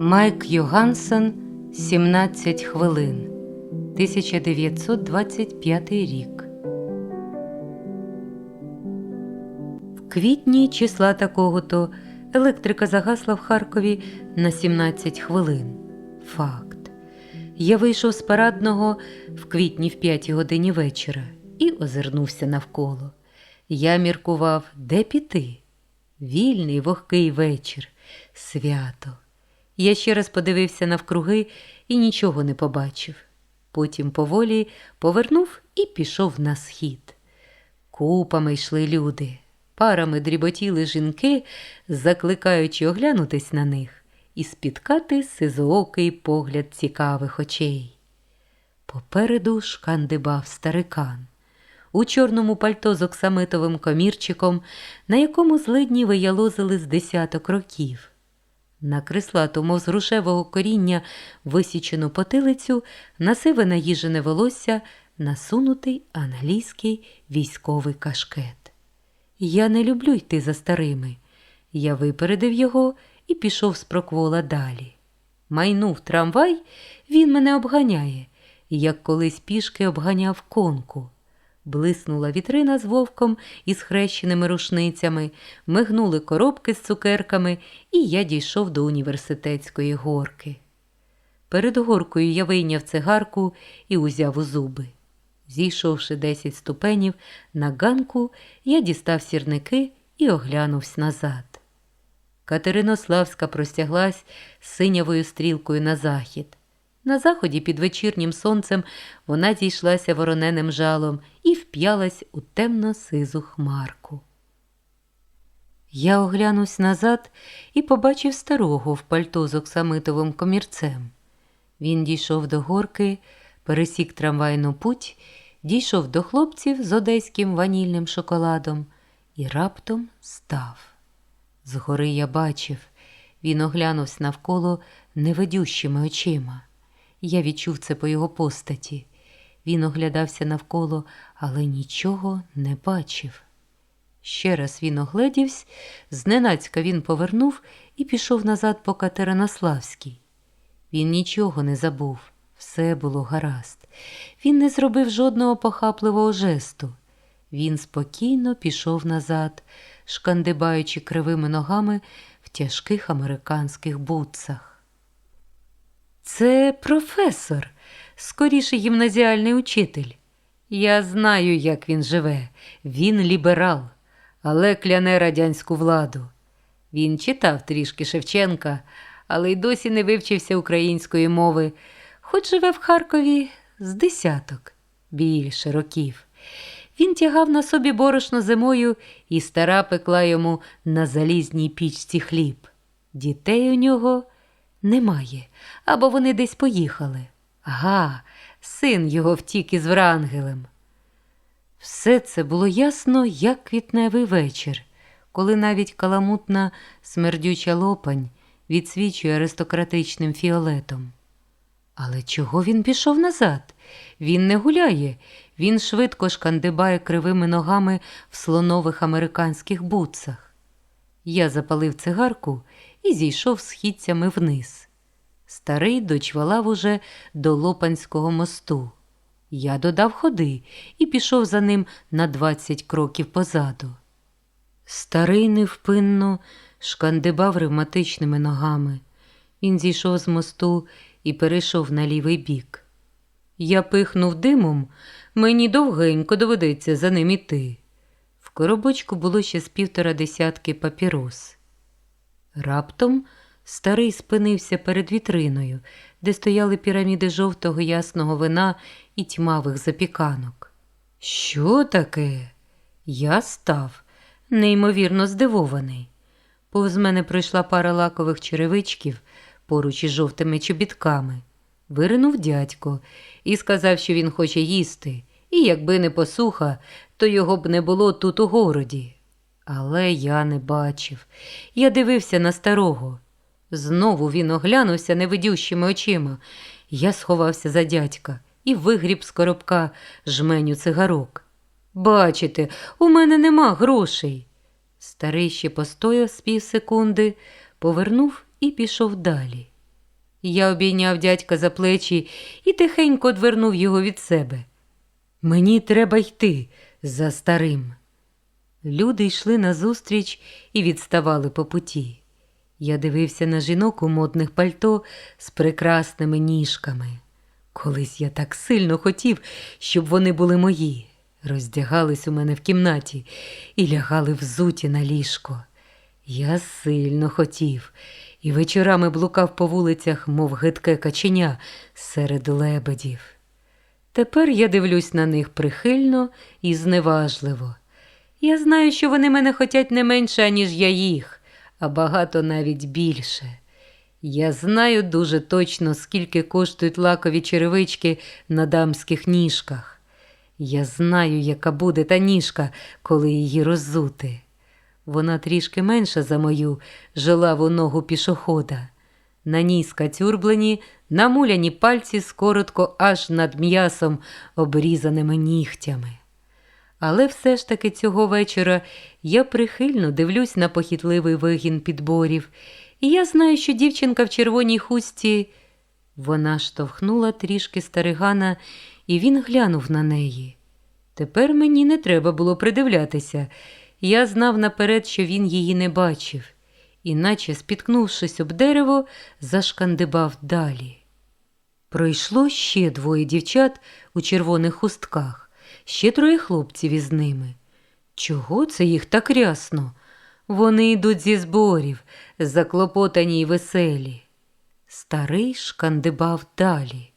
Майк Йогансен 17 хвилин 1925 рік. В квітні числа такого-то електрика загасла в Харкові на 17 хвилин. Факт. Я вийшов з парадного в квітні в 5 годині вечора і озирнувся навколо. Я міркував, де піти. Вільний вогкий вечір, свято. Я ще раз подивився навкруги і нічого не побачив. Потім поволі повернув і пішов на схід. Купами йшли люди, парами дріботіли жінки, закликаючи оглянутись на них і спіткати сизоокий погляд цікавих очей. Попереду шкандибав старикан. У чорному пальто з оксамитовим комірчиком, на якому злидні виялозили з десяток років. На крислату, мов з рушевого коріння, висічену потилицю, насиве наїжене волосся, насунутий англійський військовий кашкет. Я не люблю йти за старими. Я випередив його і пішов з проквола далі. Майнув трамвай, він мене обганяє, як колись пішки обганяв конку. Блиснула вітрина з вовком із хрещеними рушницями, мигнули коробки з цукерками, і я дійшов до університетської горки. Перед горкою я вийняв цигарку і узяв у зуби. Зійшовши десять ступенів на ганку, я дістав сірники і оглянувся назад. Катеринославська простяглась синявою стрілкою на захід. На заході під вечірнім сонцем вона зійшлася вороненим жалом і вп'ялась у темно-сизу хмарку. Я оглянувся назад і побачив старого в пальто з оксамитовим комірцем. Він дійшов до горки, пересік трамвайну путь, дійшов до хлопців з одеським ванільним шоколадом і раптом став. Згори я бачив, він оглянувся навколо невидющими очима. Я відчув це по його постаті. Він оглядався навколо, але нічого не бачив. Ще раз він огледівсь, зненацька він повернув і пішов назад по Катеринославській. Він нічого не забув, все було гаразд. Він не зробив жодного похапливого жесту. Він спокійно пішов назад, шкандибаючи кривими ногами в тяжких американських бутсах. Це професор, скоріше гімназіальний учитель. Я знаю, як він живе. Він ліберал, але кляне радянську владу. Він читав трішки Шевченка, але й досі не вивчився української мови, хоч живе в Харкові з десяток більше років. Він тягав на собі борошно зимою, і стара пекла йому на залізній пічці хліб. Дітей у нього немає, або вони десь поїхали. Ага, син його втік із Врангелем. Все це було ясно, як квітневий вечір, коли навіть каламутна смердюча лопань відсвічує аристократичним фіолетом. Але чого він пішов назад? Він не гуляє, він швидко шкандибає кривими ногами в слонових американських бутсах. Я запалив цигарку і зійшов східцями вниз. Старий дочвалав уже до Лопанського мосту. Я додав ходи і пішов за ним на двадцять кроків позаду. Старий невпинно шкандибав ревматичними ногами. Він зійшов з мосту і перейшов на лівий бік. Я пихнув димом, мені довгенько доведеться за ним іти. В коробочку було ще з півтора десятки папірос. Раптом старий спинився перед вітриною, де стояли піраміди жовтого ясного вина і тьмавих запіканок. Що таке? Я став, неймовірно здивований. Повз мене пройшла пара лакових черевичків поруч із жовтими чобітками. Виринув дядько і сказав, що він хоче їсти, і якби не посуха, то його б не було тут у городі. Але я не бачив. Я дивився на старого. Знову він оглянувся невидющими очима. Я сховався за дядька і вигріб з коробка жменю цигарок. Бачите, у мене нема грошей. Старий ще постояв з півсекунди, повернув і пішов далі. Я обійняв дядька за плечі і тихенько одвернув його від себе. Мені треба йти за старим. Люди йшли назустріч і відставали по путі. Я дивився на жінок у модних пальто з прекрасними ніжками. Колись я так сильно хотів, щоб вони були мої, роздягались у мене в кімнаті і лягали взуті на ліжко. Я сильно хотів і вечорами блукав по вулицях, мов гидке каченя серед лебедів. Тепер я дивлюсь на них прихильно і зневажливо. Я знаю, що вони мене хотять не менше, аніж я їх, а багато навіть більше. Я знаю дуже точно, скільки коштують лакові черевички на дамських ніжках. Я знаю, яка буде та ніжка, коли її роззути. Вона трішки менша за мою жилаву ногу пішохода. На ній скатюрблені, намуляні пальці скоротко аж над м'ясом, обрізаними нігтями. Але все ж таки цього вечора я прихильно дивлюсь на похитливий вигін підборів, і я знаю, що дівчинка в червоній хусті. Вона штовхнула трішки старигана, і він глянув на неї. Тепер мені не треба було придивлятися. Я знав наперед, що він її не бачив, іначе, спіткнувшись об дерево, зашкандибав далі. Пройшло ще двоє дівчат у червоних хустках, ще троє хлопців із ними. Чого це їх так рясно? Вони йдуть зі зборів, заклопотані й веселі. Старий шкандибав далі.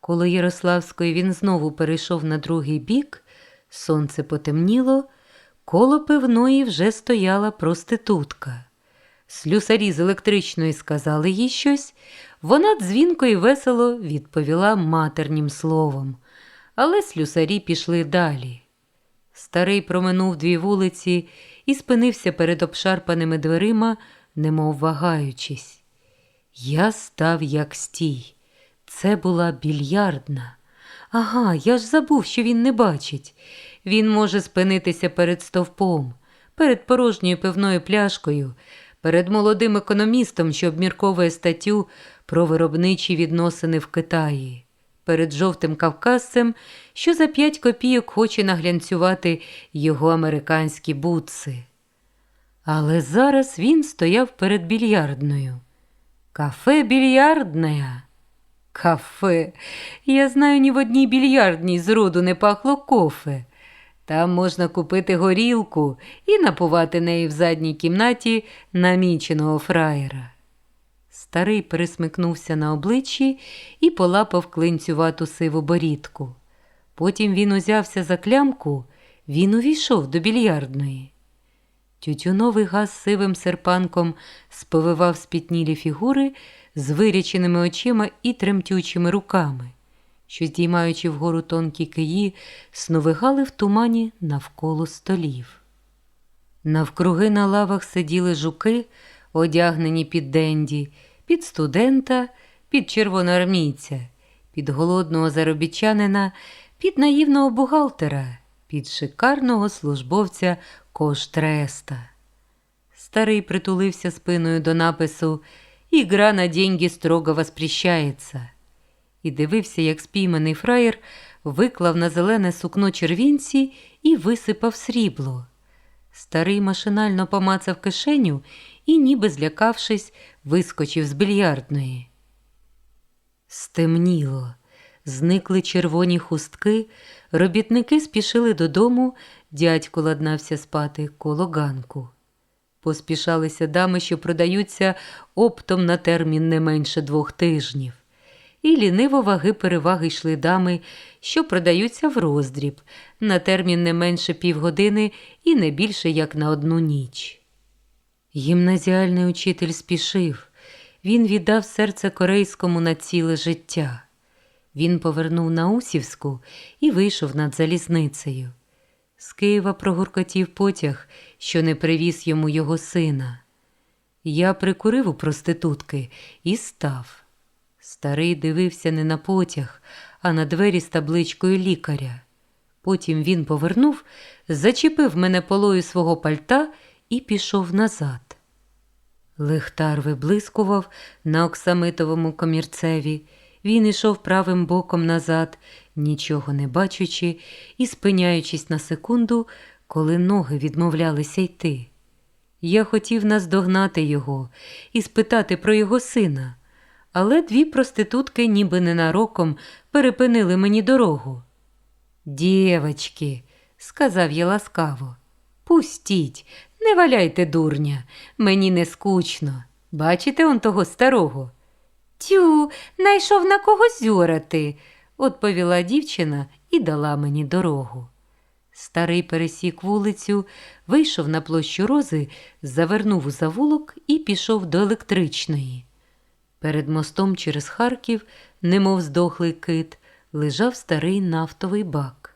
Коло Ярославської він знову перейшов на другий бік, сонце потемніло, коло пивної вже стояла проститутка. Слюсарі з електричної сказали їй щось, вона дзвінко і весело відповіла матернім словом, але слюсарі пішли далі. Старий проминув дві вулиці і спинився перед обшарпаними дверима, немов вагаючись. Я став як стій. Це була більярдна. Ага, я ж забув, що він не бачить. Він може спинитися перед стовпом, перед порожньою пивною пляшкою, перед молодим економістом, що обмірковує статтю про виробничі відносини в Китаї, перед жовтим кавказцем, що за п'ять копійок хоче наглянцювати його американські бутси. Але зараз він стояв перед більярдною. Кафе більярдне. Кафе. Я знаю, ні в одній більярдній зроду не пахло кофе. Там можна купити горілку і напувати неї в задній кімнаті наміченого фраєра. Старий пересмикнувся на обличчі і полапав клинцювату сиву борідку. Потім він узявся за клямку, він увійшов до більярдної. Тютюновий газ сивим серпанком сповивав спітнілі фігури з виряченими очима і тремтючими руками, що, здіймаючи вгору тонкі киї, сновигали в тумані навколо столів. Навкруги на лавах сиділи жуки, одягнені під денді, під студента, під червоноармійця, під голодного заробітчанина, під наївного бухгалтера, під шикарного службовця коштреста. Старий притулився спиною до напису «Ігра на деньги строго воспрещається» і дивився, як спійманий фраєр виклав на зелене сукно червінці і висипав срібло. Старий машинально помацав кишеню і, ніби злякавшись, вискочив з більярдної. Стемніло, зникли червоні хустки, робітники спішили додому, дядько ладнався спати коло ганку. Поспішалися дами, що продаються оптом на термін не менше двох тижнів. І ліниво ваги переваги йшли дами, що продаються в роздріб, на термін не менше півгодини і не більше як на одну ніч. Гімназіальний учитель спішив, він віддав серце корейському на ціле життя. Він повернув на Усівську і вийшов над залізницею. З Києва прогуркотів потяг, що не привіз йому його сина. Я прикурив у проститутки і став. Старий дивився не на потяг, а на двері з табличкою лікаря. Потім він повернув, зачепив мене полою свого пальта і пішов назад. Лихтар виблискував на оксамитовому комірцеві. Він ішов правим боком назад, нічого не бачачи і спиняючись на секунду, коли ноги відмовлялися йти. Я хотів наздогнати його і спитати про його сина, але дві проститутки, ніби ненароком, перепинили мені дорогу. Дівочки, сказав я ласкаво, пустіть, не валяйте дурня, мені не скучно. Бачите он того старого? Тю, найшов на кого зюрати, відповіла дівчина і дала мені дорогу. Старий пересік вулицю, вийшов на площу рози, завернув у завулок і пішов до електричної. Перед мостом через Харків, немов здохлий кит, лежав старий нафтовий бак.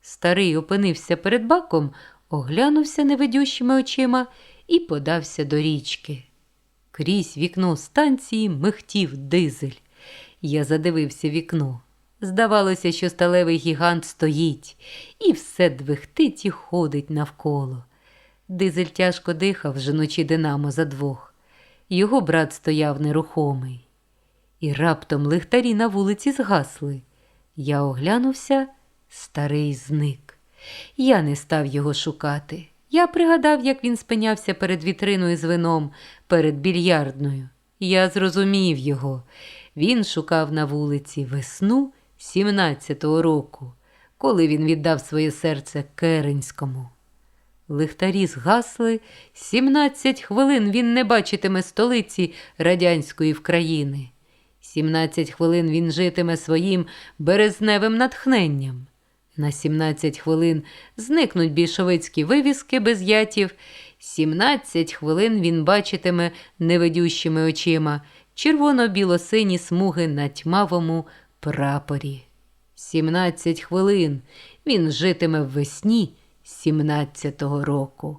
Старий опинився перед баком, оглянувся невидющими очима і подався до річки. Крізь вікно станції михтів дизель. Я задивився вікно. Здавалося, що сталевий гігант стоїть і все двихтить і ходить навколо. Дизель тяжко дихав, женучи динамо за двох. Його брат стояв нерухомий. І раптом лихтарі на вулиці згасли. Я оглянувся, старий зник. Я не став його шукати. Я пригадав, як він спинявся перед вітриною з вином, перед більярдною. Я зрозумів його. Він шукав на вулиці весну 17-го року, коли він віддав своє серце Керенському. Лихтарі згасли, 17 хвилин він не бачитиме столиці радянської вкраїни. 17 хвилин він житиме своїм березневим натхненням. На 17 хвилин зникнуть більшовицькі вивіски без ятів. 17 хвилин він бачитиме невидющими очима червоно-біло-сині смуги на тьмавому прапорі. 17 хвилин він житиме в весні 17-го року.